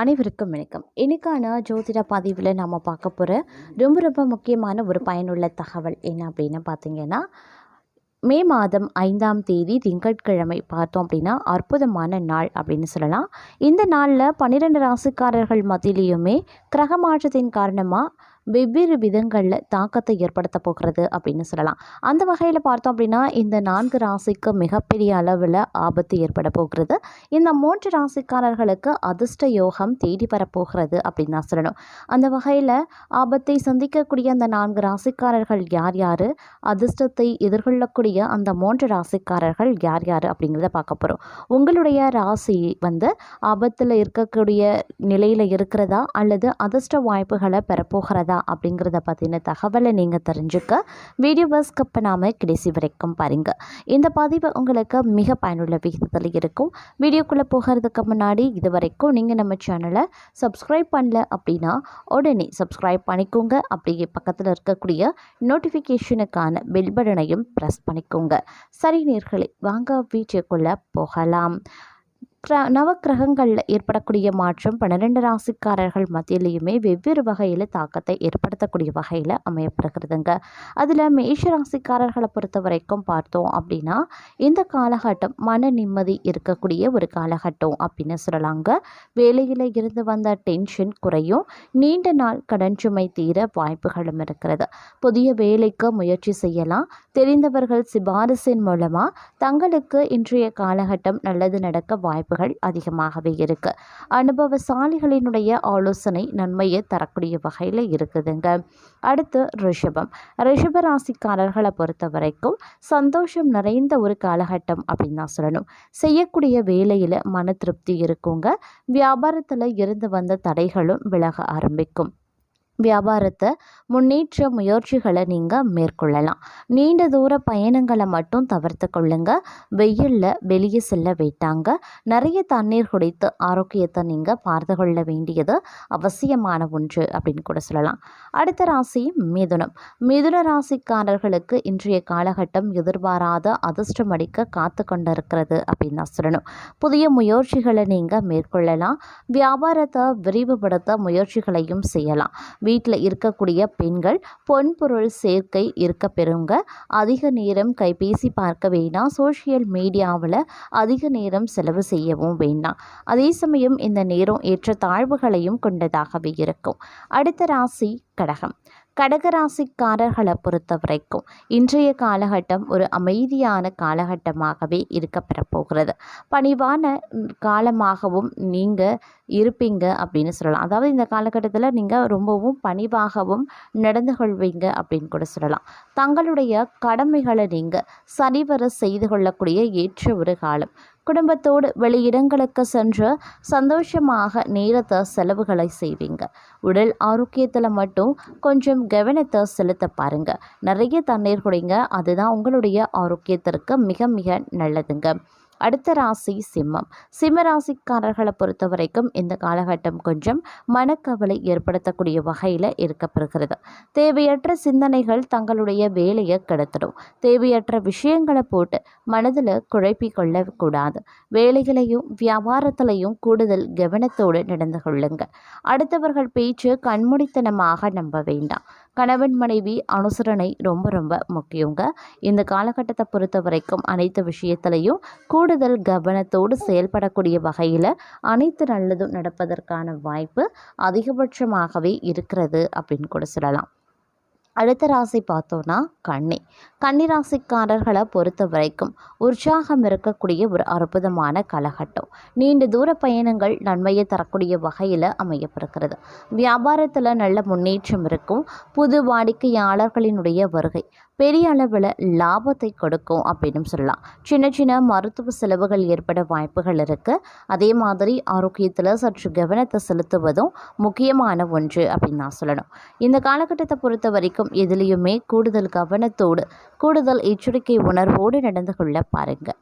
அனைவருக்கும் வணக்கம். இன்னைக்கான ஜோதிட பதிவில் நம்ம பார்க்க போகிற ரொம்ப ரொம்ப முக்கியமான ஒரு பயனுள்ள தகவல் என்ன அப்படின்னு பார்த்தீங்கன்னா மே மாதம் ஐந்தாம் தேதி திங்கட்கிழமை பார்த்தோம் அப்படின்னா அற்புதமான நாள் அப்படின்னு சொல்லலாம். இந்த நாளில் பன்னிரெண்டு ராசிக்காரர்கள் மத்தியிலையுமே கிரக மாற்றத்தின் காரணமாக வெவ்வேறு விதங்களில் தாக்கத்தை ஏற்படுத்த போகிறது அப்படின்னு சொல்லலாம். அந்த வகையில் பார்த்தோம் அப்படின்னா இந்த நான்கு ராசிக்கு மிகப்பெரிய அளவில் ஆபத்து ஏற்பட போகிறது. இந்த மூன்று ராசிக்காரர்களுக்கு அதிர்ஷ்ட யோகம் தேடி வரப்போகிறது அப்படின்னு தான் சொல்லணும். அந்த வகையில் ஆபத்தை சந்திக்கக்கூடிய அந்த நான்கு ராசிக்காரர்கள் யார் யார்? அதிர்ஷ்டத்தை எதிர்கொள்ளக்கூடிய அந்த மூன்று ராசிக்காரர்கள் யார் யார் அப்படிங்கிறத பார்க்க போகிறோம் உங்களுடைய ராசி வந்து ஆபத்தில் இருக்கக்கூடிய நிலையில் இருக்கிறதா? அல்லது அதிர்ஷ்ட வாய்ப்புகளை பெறப்போகிறதா அப்படிங்கிறத பற்றின தகவலை நீங்கள் தெரிஞ்சுக்க. வீடியோவை ஸ்கிப் பண்ணாமல் கடைசி வரைக்கும் பாருங்க. இந்த பதிவு உங்களுக்கு மிக பயனுள்ள விகிதத்தில் இருக்கும். வீடியோக்குள்ளே போகிறதுக்கு முன்னாடி இது வரைக்கும் நீங்கள் நம்ம சேனலை சப்ஸ்கிரைப் பண்ணல அப்படின்னா உடனே சப்ஸ்கிரைப் பண்ணிக்கோங்க. அப்படியே பக்கத்தில் இருக்கக்கூடிய நோட்டிஃபிகேஷனுக்கான பெல் பட்டனையும் ப்ரெஸ் பண்ணிக்கோங்க. சரி நேர்களை வாங்க வீட்டுக்குள்ளே போகலாம். கிர நவக்கிரகங்களில் ஏற்படக்கூடிய மாற்றம் பன்னிரெண்டு ராசிக்காரர்கள் மத்தியிலையுமே வெவ்வேறு வகையில் தாக்கத்தை ஏற்படுத்தக்கூடிய வகையில் அமையப்படுகிறதுங்க அதில் மேஷ ராசிக்காரர்களை பொறுத்த வரைக்கும் பார்த்தோம் அப்படின்னா இந்த காலகட்டம் மன நிம்மதி இருக்கக்கூடிய ஒரு காலகட்டம் அப்படின்னு சொல்லலாங்க. வேலையில் இருந்து வந்த டென்ஷன் குறையும். நீண்ட நாள் கடன் சுமை தீர வாய்ப்புகளும் இருக்கிறது. புதிய வேலைக்கு முயற்சி செய்யலாம். தெரிந்தவர்கள் சிபாரிசின் மூலமாக தங்களுக்கு இன்றைய காலகட்டம் நல்லது நடக்க வாய்ப்பு வாய்ப்புகள் அதிகமாகவே இருக்கு. அனுபவசாலிகளினுடைய ஆலோசனை நன்மையை தரக்கூடிய வகையில் இருக்குதுங்க. அடுத்து ரிஷபம். ரிஷப ராசிக்காரர்களை பொறுத்த வரைக்கும் சந்தோஷம் நிறைந்த ஒரு காலகட்டம் அப்படின்னு தான் சொல்லணும். செய்யக்கூடிய வேலையில் மன திருப்தி இருக்குங்க. வியாபாரத்தில் இருந்து வந்த தடைகளும் விலக ஆரம்பிக்கும். வியாபாரத்தை முன்னேற்ற முயற்சிகளை நீங்கள் மேற்கொள்ளலாம். நீண்ட தூர பயணங்களை மட்டும் தவிர்த்து கொள்ளுங்க. வெயிலில் வெளியே செல்ல வைட்டாங்க நிறைய தண்ணீர் குடித்து ஆரோக்கியத்தை நீங்கள் பார்த்து கொள்ள வேண்டியது அவசியமான ஒன்று அப்படின்னு கூட சொல்லலாம். அடுத்த ராசி மிதுனம். மிதுன ராசிக்காரர்களுக்கு இன்றைய காலகட்டம் எதிர்பாராத அதிர்ஷ்டம் அடிக்க காத்து கொண்டிருக்கிறது அப்படின்னு தான் சொல்லணும். புதிய முயற்சிகளை நீங்கள் மேற்கொள்ளலாம். வியாபாரத்தை விரிவுபடுத்த முயற்சிகளையும் செய்யலாம். வீட்டில் இருக்கக்கூடிய பெண்கள் பொன்பொருள் சேர்க்கை இருக்க பெறுங்க. அதிக நேரம் கைபேசி பார்க்க வேண்டாம். சோஷியல் மீடியாவில் அதிக நேரம் செலவு செய்யவும் வேண்டாம். அதே சமயம் இந்த நேரம் ஏற்ற தாழ்வுகளையும் கொண்டதாகவே இருக்கும். அடுத்த ராசி கடகம். கடகராசிக்காரர்களை பொறுத்த வரைக்கும் இன்றைய காலகட்டம் ஒரு அமைதியான காலகட்டமாகவே இருக்க போகிறது பணிவான காலமாகவும் நீங்கள் இருப்பீங்க அப்படின்னு சொல்லலாம். அதாவது இந்த காலகட்டத்தில் நீங்கள் ரொம்பவும் பணிவாகவும் நடந்து கொள்வீங்க அப்படின்னு கூட சொல்லலாம். தங்களுடைய கடமைகளை நீங்கள் சரிவர செய்து கொள்ளக்கூடிய ஏற்ற ஒரு காலம். குடும்பத்தோடு வெளியிடங்களுக்கு சென்று சந்தோஷமாக நேரத்தை செலவுகளை செய்வீங்க. உடல் ஆரோக்கியத்தில் மட்டும் கொஞ்சம் கவனத்தை செலுத்த பாருங்க. நிறைய தண்ணீர் குடிங்க. அதுதான் உங்களுடைய ஆரோக்கியத்திற்கு மிக மிக நல்லதுங்க. அடுத்த ராசி சிம்மம். சிம்ம ராசிக்காரர்களை பொறுத்த வரைக்கும் இந்த காலகட்டம் கொஞ்சம் மனக்கவலை ஏற்படுத்தக்கூடிய வகையில் இருக்கப்படுகிறது தேவையற்ற சிந்தனைகள் தங்களுடைய வேலையை கெடுத்துடும். தேவையற்ற விஷயங்களை போட்டு மனதில் குழப்பி கொள்ளக்கூடாது. வேலைகளையும் வியாபாரத்திலையும் கூடுதல் கவனத்தோடு நடந்து கொள்ளுங்க. அடுத்தவர்கள் பேச்சு கண்மூடித்தனமாக நம்ப வேண்டாம். கணவன் மனைவி அனுசரணை ரொம்ப ரொம்ப முக்கியங்க. இந்த காலகட்டத்தை பொறுத்த வரைக்கும் அனைத்து விஷயத்திலையும் கூடுதல் கவனத்தோடு செயல்படக்கூடிய வகையில் அனைத்து நல்லதும் நடப்பதற்கான வாய்ப்பு அதிகபட்சமாகவே இருக்கிறது அப்படின்னு கூட சொல்லலாம். அடுத்த ராசி பார்த்தோன்னா கண்ணி கன்னி ராசிக்காரர்களை பொறுத்த வரைக்கும் உற்சாகம் இருக்கக்கூடிய ஒரு அற்புதமான காலகட்டம். நீண்ட தூர பயணங்கள் நன்மையை தரக்கூடிய வகையில் அமையப்பிருக்கிறது வியாபாரத்தில் நல்ல முன்னேற்றம் இருக்கும். புது வாடிக்கையாளர்களினுடைய வருகை. பெரிய அளவில் லாபத்தை கொடுக்கும் அப்படின்னு சொல்லலாம். சின்ன சின்ன மருத்துவ செலவுகள் ஏற்பட வாய்ப்புகள் இருக்குது அதே மாதிரி ஆரோக்கியத்தில் சற்று கவனத்தை செலுத்துவதும் முக்கியமான ஒன்று அப்படின்னு நான் சொல்லணும். இந்த காலகட்டத்தை பொறுத்த வரைக்கும் எதுலேயுமே கூடுதல் கவனத்தோடு கூடுதல் எச்சரிக்கை உணர்வோடு நடந்து கொள்ள பாருங்கள்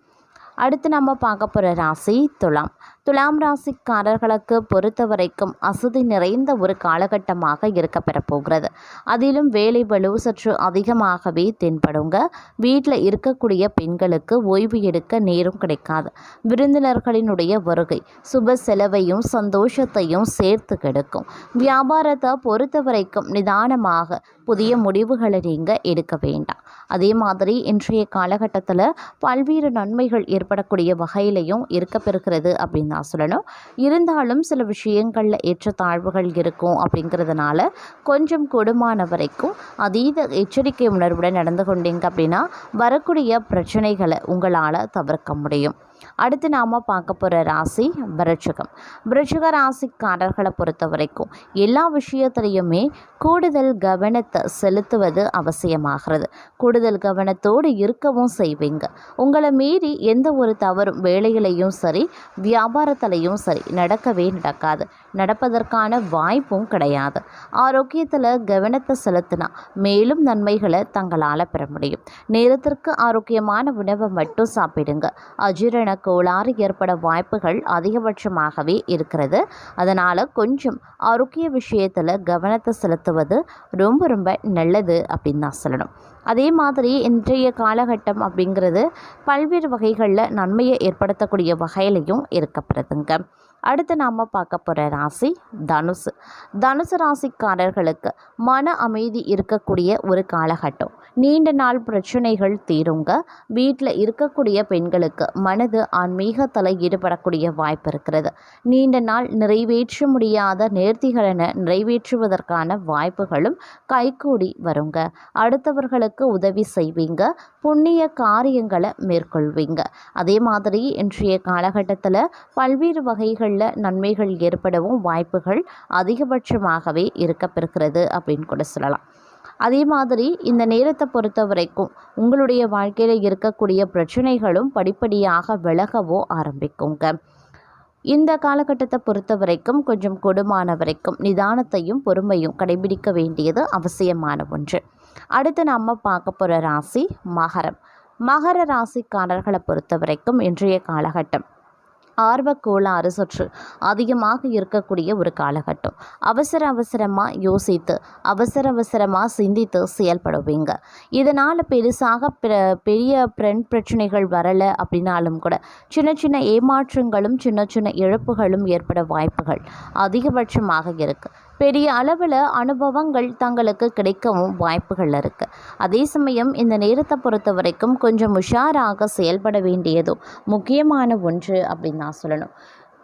அடுத்து நம்ம பார்க்க போகிற ராசி துலாம். துலாம் ராசிக்காரர்களுக்கு பொறுத்த வரைக்கும் அசதி நிறைந்த ஒரு காலகட்டமாக இருக்க பெறப்போகிறது. அதிலும் வேலை வலு சற்று அதிகமாகவே தென்படுங்க. வீட்டில் இருக்கக்கூடிய பெண்களுக்கு ஓய்வு எடுக்க நேரம் கிடைக்காது. விருந்தினர்களினுடைய வருகை சுப செலவையும் சந்தோஷத்தையும் சேர்த்து கெடுக்கும். வியாபாரத்தை பொறுத்த வரைக்கும் நிதானமாக புதிய முடிவுகளை நீங்கள் எடுக்க வேண்டாம். அதே மாதிரி இன்றைய காலகட்டத்தில் பல்வேறு நன்மைகள் ஏற்படக்கூடிய வகையிலையும் இருக்க பெறுகிறது அப்படின்னு நான் சொல்லணும். இருந்தாலும் சில விஷயங்களில் ஏற்றத்தாழ்வுகள் இருக்கும் அப்படிங்கிறதுனால கொஞ்சம் கொடுமான வரைக்கும் அதீத எச்சரிக்கை உணர்வுடன் நடந்து கொண்டீங்க அப்படின்னா வரக்கூடிய பிரச்சனைகளை உங்களால் தவிர்க்க முடியும். அடுத்து நாம் பார்க்க போகிற ராசி விருட்சகம் விருட்சக ராசிக்காரர்களை பொறுத்த வரைக்கும் எல்லா விஷயத்துலையுமே கூடுதல் கவனத்தை செலுத்துவது அவசியமாகிறது. கூடுதல் கவனத்தோடு இருக்கவும் செய்வீங்க. உங்களை மீறி எந்த ஒரு தவறும் வேலையிலையும் சரி வியாபாரத்திலையும் சரி நடக்கவே நடக்காது. நடப்பதற்கான வாய்ப்பும் கிடையாது. ஆரோக்கியத்தில் கவனத்தை செலுத்தினா மேலும் நன்மைகளை தங்களால் பெற முடியும். நேரத்திற்கு ஆரோக்கியமான உணவை மட்டும் சாப்பிடுங்க. அஜீரண கோளாறு ஏற்பட வாய்ப்புகள் அதிகபட்சமாகவே இருக்கிறது. அதனால் கொஞ்சம் ஆரோக்கிய விஷயத்தில் கவனத்தை செலுத்துவது ரொம்ப ரொம்ப நல்லது அப்படின்னு தான் சொல்லணும். அதே மாதிரி இன்றைய காலகட்டம் அப்படிங்கிறது பல்வேறு வகைகளில் நன்மையை ஏற்படுத்தக்கூடிய வகையிலையும் இருக்கப்படுதுங்க. அடுத்து நாம் பார்க்க போகிற ராசி தனுசு. தனுசு ராசிக்காரர்களுக்கு மன அமைதி இருக்கக்கூடிய ஒரு காலகட்டம். நீண்ட நாள் பிரச்சனைகள் தீருங்க. வீட்டில் இருக்கக்கூடிய பெண்களுக்கு மனது ஆன்மீகத்தில் ஈடுபடக்கூடிய வாய்ப்பு இருக்கிறது. நீண்ட நாள் நிறைவேற்ற முடியாத நேர்த்திகளென நிறைவேற்றுவதற்கான வாய்ப்புகளும் கைகூடி வருங்க. அடுத்தவர்களுக்கு உதவி செய்வீங்க. புண்ணிய காரியங்களை மேற்கொள்வீங்க. அதே மாதிரி இன்றைய காலகட்டத்தில் பல்வேறு வகைகளில் நன்மைகள் ஏற்படவும் வாய்ப்புகள் அதிகபட்சமாகவே இருக்கப்பெறுகிறது அப்படின்னு கூட சொல்லலாம். அதே மாதிரி இந்த நேரத்தை பொறுத்த வரைக்கும் உங்களுடைய வாழ்க்கையில் இருக்கக்கூடிய பிரச்சனைகளும் படிப்படியாக விலகவோ ஆரம்பிக்குங்க. இந்த காலகட்டத்தை பொறுத்த வரைக்கும் கொஞ்சம் கொடுமான வரைக்கும் நிதானத்தையும் பொறுமையும் கடைபிடிக்க வேண்டியது அவசியமான ஒன்று. அடுத்து நம்ம பார்க்க போகிற ராசி மகரம். மகர ராசிக்காரர்களை பொறுத்த வரைக்கும் இன்றைய காலகட்டம் ஆர்வக்கோளாறு சற்று அதிகமாக இருக்கக்கூடிய ஒரு காலகட்டம். அவசர அவசரமாக யோசித்து அவசர அவசரமாக சிந்தித்து செயல்படுவீங்க. இதனால் பெருசாக பெரிய பிரெண்ட் பிரச்சனைகள் வரலை அப்படின்னாலும் கூட சின்ன சின்ன ஏமாற்றங்களும் சின்ன சின்ன இழப்புகளும் ஏற்பட வாய்ப்புகள் அதிகபட்சமாக இருக்குது பெரிய அளவில் அனுபவங்கள் தங்களுக்கு கிடைக்கவும் வாய்ப்புகள் இருக்குது அதே சமயம் இந்த நேரத்தை பொறுத்த வரைக்கும் கொஞ்சம் உஷாராக செயல்பட வேண்டியதும் முக்கியமான ஒன்று அப்படின்னு நான் சொல்லணும்.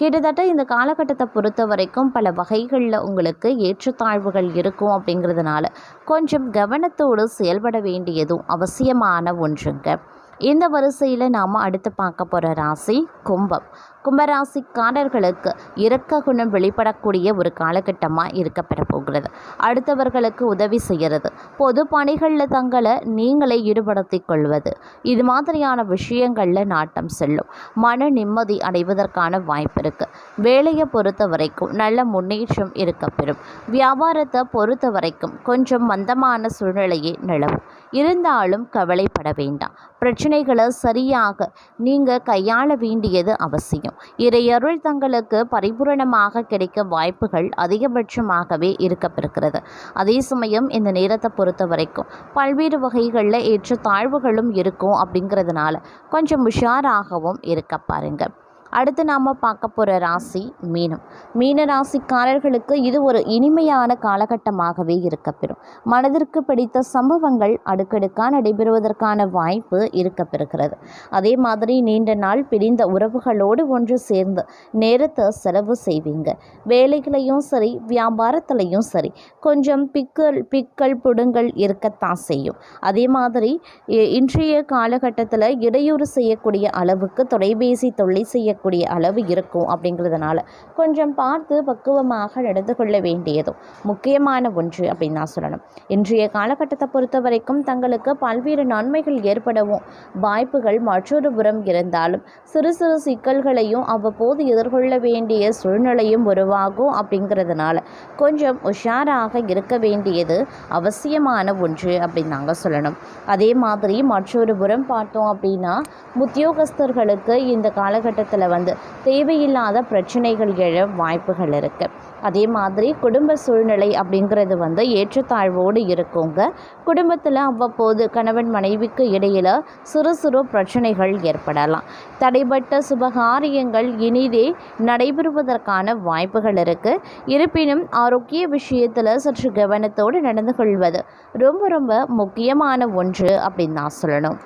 கிட்டத்தட்ட இந்த காலகட்டத்தை பொறுத்த வரைக்கும் பல வகைகளில் உங்களுக்கு ஏற்றத்தாழ்வுகள் இருக்கும் அப்படிங்கிறதுனால கொஞ்சம் கவனத்தோடு செயல்பட வேண்டியதும் அவசியமான ஒன்றுங்க. இந்த வரிசையில் நாம் அடுத்து பார்க்க போகிற ராசி கும்பம். கும்பராசிக்காரர்களுக்கு இரக்க குணம் வெளிப்படக்கூடிய ஒரு காலகட்டமாக இருக்கப்பெற போகிறது. அடுத்தவர்களுக்கு உதவி செய்கிறது. பொது பணிகளில் தங்களை நீங்களே ஈடுபடுத்தி கொள்வது. இது மாதிரியான விஷயங்களில் நாட்டம் செல்லும். மன நிம்மதி அடைவதற்கான வாய்ப்பு இருக்குது வேலையை பொறுத்த வரைக்கும் நல்ல முன்னேற்றம் இருக்கப்பெறும் வியாபாரத்தை பொறுத்த வரைக்கும் கொஞ்சம் மந்தமான சூழ்நிலையே நிலவும். இருந்தாலும் கவலைப்பட வேண்டாம். பிரச்சனைகளை சரியாக நீங்கள் கையாள வேண்டியது அவசியம். இறையருள் தங்களுக்கு பரிபூரணமாக கிடைக்க வாய்ப்புகள் அதிகபட்சமாகவே இருக்கப்பெறுகிறது. அதே சமயம் இந்த நேரத்தை பொறுத்த வரைக்கும் பல்வேறு வகைகளில் ஏற்ற தாழ்வுகளும் இருக்கும் அப்படிங்கிறதுனால கொஞ்சம் உஷாராகவும் இருக்க பாருங்க. அடுத்து நாம் பார்க்க போகிற ராசி மீனம். மீன ராசிக்காரர்களுக்கு இது ஒரு இனிமையான காலகட்டமாகவே இருக்கப்பெறும் மனதிற்கு பிடித்த சம்பவங்கள் அடுக்கடுக்காக நடைபெறுவதற்கான வாய்ப்பு இருக்கப்பெறுகிறது அதே மாதிரி நீண்ட நாள் பிரிந்த உறவுகளோடு ஒன்று சேர்ந்து நேரத்தை செலவு செய்வீங்க. வேலைகளையும் சரி வியாபாரத்திலையும் சரி கொஞ்சம் பிக்கல் பிக்கல் புடுங்கள் இருக்கத்தான் செய்யும். அதே மாதிரி இ- இன்றைய காலகட்டத்தில் இடையூறு செய்யக்கூடிய அளவுக்கு தொலைபேசி தொல்லை செய்ய செய்யக்கூடிய அளவு இருக்கும் அப்படிங்கிறதுனால கொஞ்சம் பார்த்து பக்குவமாக நடந்து கொள்ள வேண்டியதும் முக்கியமான ஒன்று அப்படின்னு நான் சொல்லணும். இன்றைய காலகட்டத்தை பொறுத்த வரைக்கும் தங்களுக்கு பல்வேறு நன்மைகள் ஏற்படவும் வாய்ப்புகள் மற்றொரு புறம் இருந்தாலும் சிறு சிறு சிக்கல்களையும் அவ்வப்போது எதிர்கொள்ள வேண்டிய சூழ்நிலையும் உருவாகும் அப்படிங்கிறதுனால கொஞ்சம் உஷாராக இருக்க வேண்டியது அவசியமான ஒன்று அப்படின்னு நாங்கள் சொல்லணும். அதே மாதிரி மற்றொரு புறம் பார்த்தோம் அப்படின்னா உத்தியோகஸ்தர்களுக்கு இந்த காலகட்டத்தில் வந்து தேவையில்லாத பிரச்சனைகள் எழ வாய்ப்புகள் இருக்குது அதே மாதிரி குடும்ப சூழ்நிலை அப்படிங்கிறது வந்து ஏற்றத்தாழ்வோடு இருக்குங்க. குடும்பத்தில் அவ்வப்போது கணவன் மனைவிக்கு இடையில் சிறு சிறு பிரச்சனைகள் ஏற்படலாம். தடைப்பட்ட சுபகாரியங்கள் இனிதே நடைபெறுவதற்கான வாய்ப்புகள் இருக்குது இருப்பினும் ஆரோக்கிய விஷயத்தில் சற்று கவனத்தோடு நடந்து கொள்வது ரொம்ப ரொம்ப முக்கியமான ஒன்று அப்படின்னு நான் சொல்லணும்.